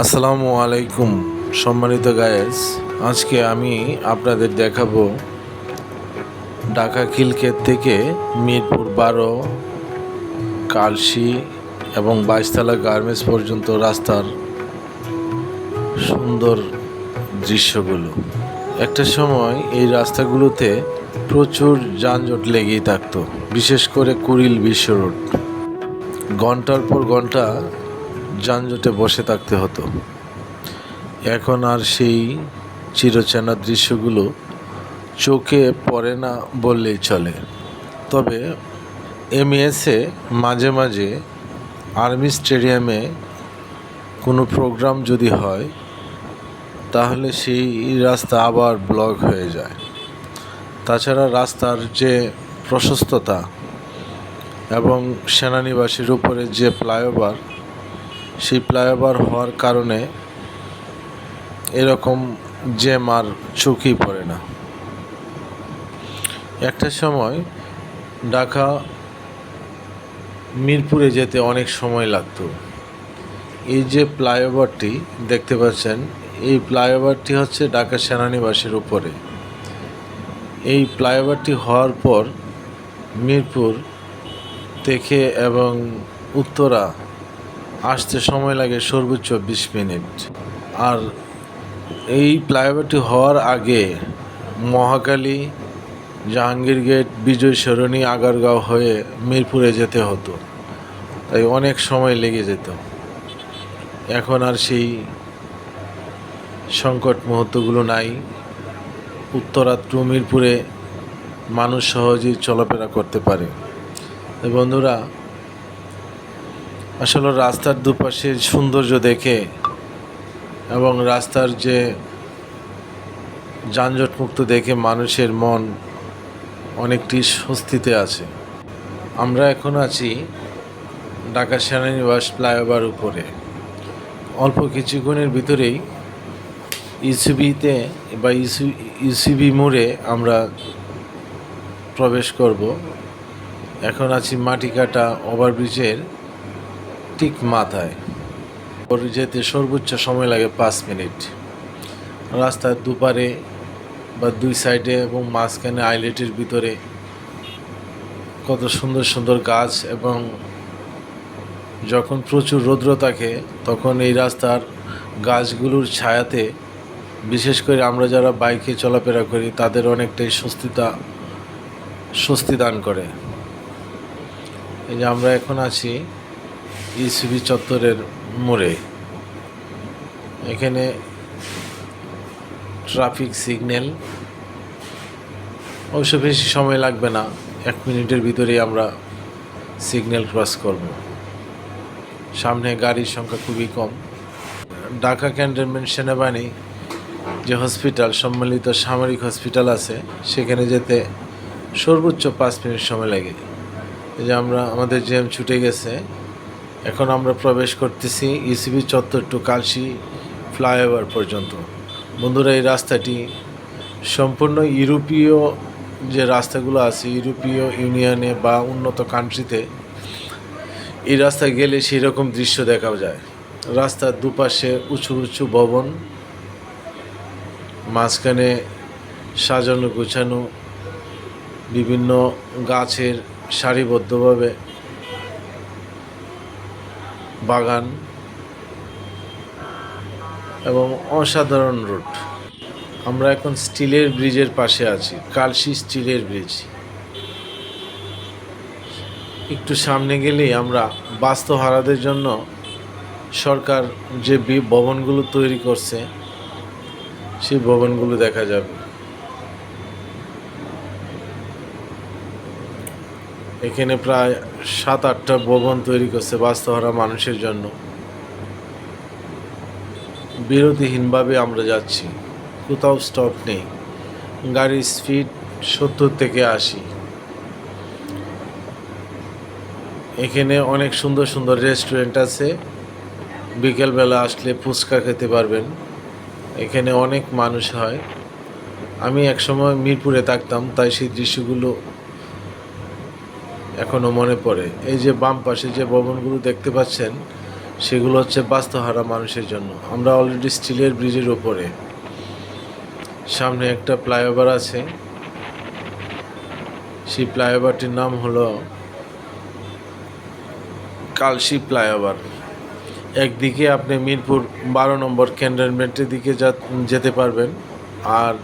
আসসালামু আলাইকুম, সম্মানিত গায়েস আজকে আমি আপনাদের দেখাবো ঢাকা খিলক্ষেত থেকে মিরপুর বারো, কালশি এবং বাইশতলা গার্মেন্টস পর্যন্ত রাস্তার সুন্দর দৃশ্যগুলো। একটা সময় এই রাস্তাগুলোতে প্রচুর যানজট লেগেই থাকতো, বিশেষ করে কুড়িল বিশ্ব রোড। ঘণ্টার পর ঘণ্টা যানজটে বসে থাকতে হতো। এখন আর সেই চিরচেনা দৃশ্যগুলো চোখে পড়ে না বললেই চলে। তবে এমএসে মাঝে মাঝে আর্মি স্টেডিয়ামে কোনো প্রোগ্রাম যদি হয়, তাহলে সেই রাস্তা আবার ব্লক হয়ে যায়। তাছাড়া রাস্তার যে প্রশস্ততা এবং সেনানিবাসীর উপরে যে ফ্লাইওভার সেই ফ্লাইওভার হওয়ার কারণে এরকম জ্যাম আর চোখেই পড়ে না। একটা সময় ঢাকা, মিরপুরে যেতে অনেক সময় লাগতো। এই যে ফ্লাইওভারটি দেখতে পাচ্ছেন, এই ফ্লাইওভারটি হচ্ছে ঢাকা সেনানিবাসের উপরে। এই ফ্লাইওভারটি হওয়ার পর মিরপুর থেকে এবং উত্তরা আসতে সময় লাগে সর্বোচ্চ বিশ মিনিট। আর এই ফ্লাইওভারটি হওয়ার আগে মহাকালী, জাহাঙ্গীর গেট, বিজয় সরণি, আগারগাঁও হয়ে মিরপুরে যেতে হতো। তাই অনেক সময় লেগে যেত। এখন আর সেই সংকট মুহূর্তগুলো নাই। উত্তরা টু মিরপুরে মানুষ সহজেই চলাফেরা করতে পারে। বন্ধুরা আসলে রাস্তার দুপাশের সৌন্দর্য দেখে এবং রাস্তার যে যানজটমুক্ত দেখে মানুষের মন অনেকটি স্বস্তিতে আছে। আমরা এখন আছি ঢাকা সেনানিবাস ফ্লাইওভার উপরে। অল্প কিছুক্ষণের ভিতরেই ইউসিবিতে বা ইউসি, ইউসিবি মোড়ে আমরা প্রবেশ করব। এখন আছি মাটিকাটা ওভারব্রিজের ঠিক মাথায়। ওর যেতে সর্বোচ্চ সময় লাগে পাঁচ মিনিট। রাস্তার দুপারে বা দুই সাইডে এবং মাঝখানে আইলেটের ভিতরে কত সুন্দর সুন্দর গাছ এবং যখন প্রচুর রৌদ্র থাকে, তখন এই রাস্তার গাছগুলোর ছায়াতে, বিশেষ করে আমরা যারা বাইকে চলাফেরা করি, তাদের অনেকটাই স্বস্তিতা, স্বস্তি দান করে। এই যে আমরা এখন আছি ইসিবি চত্বরের মোড়ে। এখানে ট্রাফিক সিগন্যাল। অবশ্য বেশি সময় লাগবে না, এক মিনিটের ভিতরেই আমরা সিগন্যাল ক্রস করব। সামনে গাড়ির সংখ্যা খুবই কম। ঢাকা ক্যান্টনমেন্ট সেনাবাহিনী যে হসপিটাল, সম্মিলিত সামরিক হসপিটাল আছে, সেখানে যেতে সর্বোচ্চ পাঁচ মিনিট সময় লাগে। এই যে আমরা, আমাদের জ্যাম ছুটে গেছে। এখন আমরা প্রবেশ করতেছি ইসিবি চত্বর টু কালশি ফ্লাইওভার পর্যন্ত। বন্ধুরা, এই রাস্তাটি সম্পূর্ণ ইউরোপীয় যে রাস্তাগুলো আছে, ইউরোপীয় ইউনিয়নে বা উন্নত কান্ট্রিতে এই রাস্তায় গেলে সেই রকম দৃশ্য দেখা যায়। রাস্তার দুপাশে উঁচু উঁচু ভবন, মাঝখানে সাজানো গোছানো বিভিন্ন গাছের সারিবদ্ধভাবে বাগান এবং অসাধারণ রুট আমরা এখন স্টিলের ব্রিজের পাশে আছি, কালশি স্টিলের ব্রিজ। একটু সামনে গেলেই আমরা বাস্তুহারাদের জন্য সরকার যে ভবনগুলো তৈরি করছে, সেই ভবনগুলো দেখা যাবে। এখানে প্রায় সাত আটটা ভবন তৈরি করছে বাস্তুহারা মানুষের জন্য। বিরতিহীনভাবে আমরা যাচ্ছি। কোথাও স্টপ নেই। গাড়ির স্পিড সত্তর থেকে আশি। এখানে অনেক সুন্দর সুন্দর রেস্টুরেন্ট আছে। বিকেলবেলা আসলে ফুচকা খেতে পারবেন। এখানে অনেক মানুষ হয়। আমি একসময় মিরপুরে থাকতাম, তাই সেই দৃশ্যগুলো এখনও মনে পড়ে। এই যে বাম পাশে যে ভবনগুলো দেখতে পাচ্ছেন, সেগুলো হচ্ছে বাস্তহারা মানুষের জন্য। আমরা অলরেডি স্টিলের ব্রিজের ওপরে সামনে একটা ফ্লাইওভার আছে। সেই ফ্লাইওভারটির নাম হলো কালশি ফ্লাইওভার একদিকে আপনি মিরপুর বারো নম্বর ক্যান্টনমেন্টের দিকে যেতে পারবেন, আর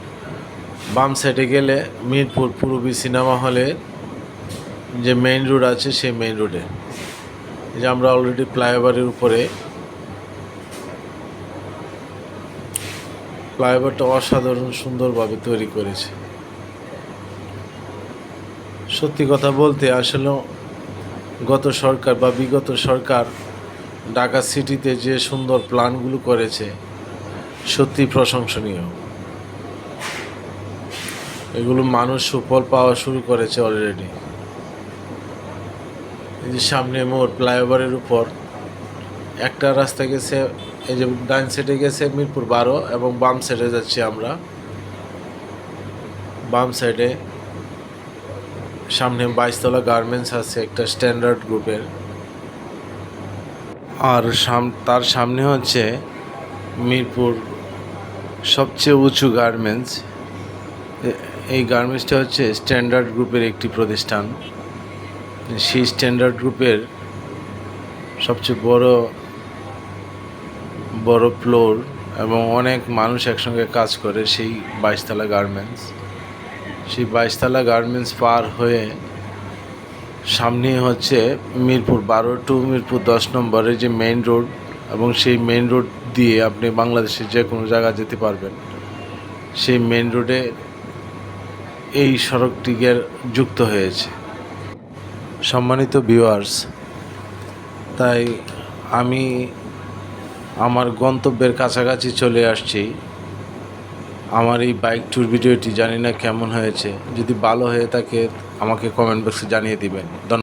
বাম সাইডে গেলে মিরপুর পূর্বী সিনেমা হলে যে মেইন রোড আছে সেই মেইন রোডে যে আমরা অলরেডি ফ্লাইওভারের উপরে। ফ্লাইওভারটা অসাধারণ সুন্দরভাবে তৈরি করেছে। সত্যি কথা বলতে আসলে গত সরকার বা বিগত সরকার ঢাকা সিটিতে যে সুন্দর প্ল্যানগুলো করেছে, সত্যি প্রশংসনীয়। এগুলো মানুষ সুফল পাওয়া শুরু করেছে অলরেডি যে সামনে মোড়, ফ্লাইওভারের উপর, একটা রাস্তা গেছে, এই যে ডান সাইডে গেছে মিরপুর বারো এবং বাম সাইডে যাচ্ছি আমরা। বাম সাইডে সামনে বাইশতলা গার্মেন্টস আছে, একটা স্ট্যান্ডার্ড গ্রুপের। আর সাম, তার সামনে হচ্ছে মিরপুর সবচেয়ে উঁচু গার্মেন্টস। এই গার্মেন্টসটা হচ্ছে স্ট্যান্ডার্ড গ্রুপের একটি প্রতিষ্ঠান। সেই স্ট্যান্ডার্ড গ্রুপের সবচেয়ে বড় বড় ফ্লোর এবং অনেক মানুষ একসঙ্গে কাজ করে সেই বাইশতলা গার্মেন্টস সেই বাইশতলা গার্মেন্টস পার হয়ে সামনে হচ্ছে মিরপুর বারো টু মিরপুর দশ নম্বরের যে মেইন রোড এবং সেই মেইন রোড দিয়ে আপনি বাংলাদেশের যে কোনো জায়গা যেতে পারবেন। সেই মেইন রোডে এই সড়কটি গিয়ে যুক্ত হয়েছে। সম্মানিত ভিউয়ার্স তাই আমি আমার গন্তব্যের কাছাকাছি চলে আসছি। আমার এই বাইক ট্যুর ভিডিওটি জানি না কেমন হয়েছে। যদি ভালো হয়ে থাকে, আমাকে কমেন্ট বক্সে জানিয়ে দিবেন। ধন্যবাদ।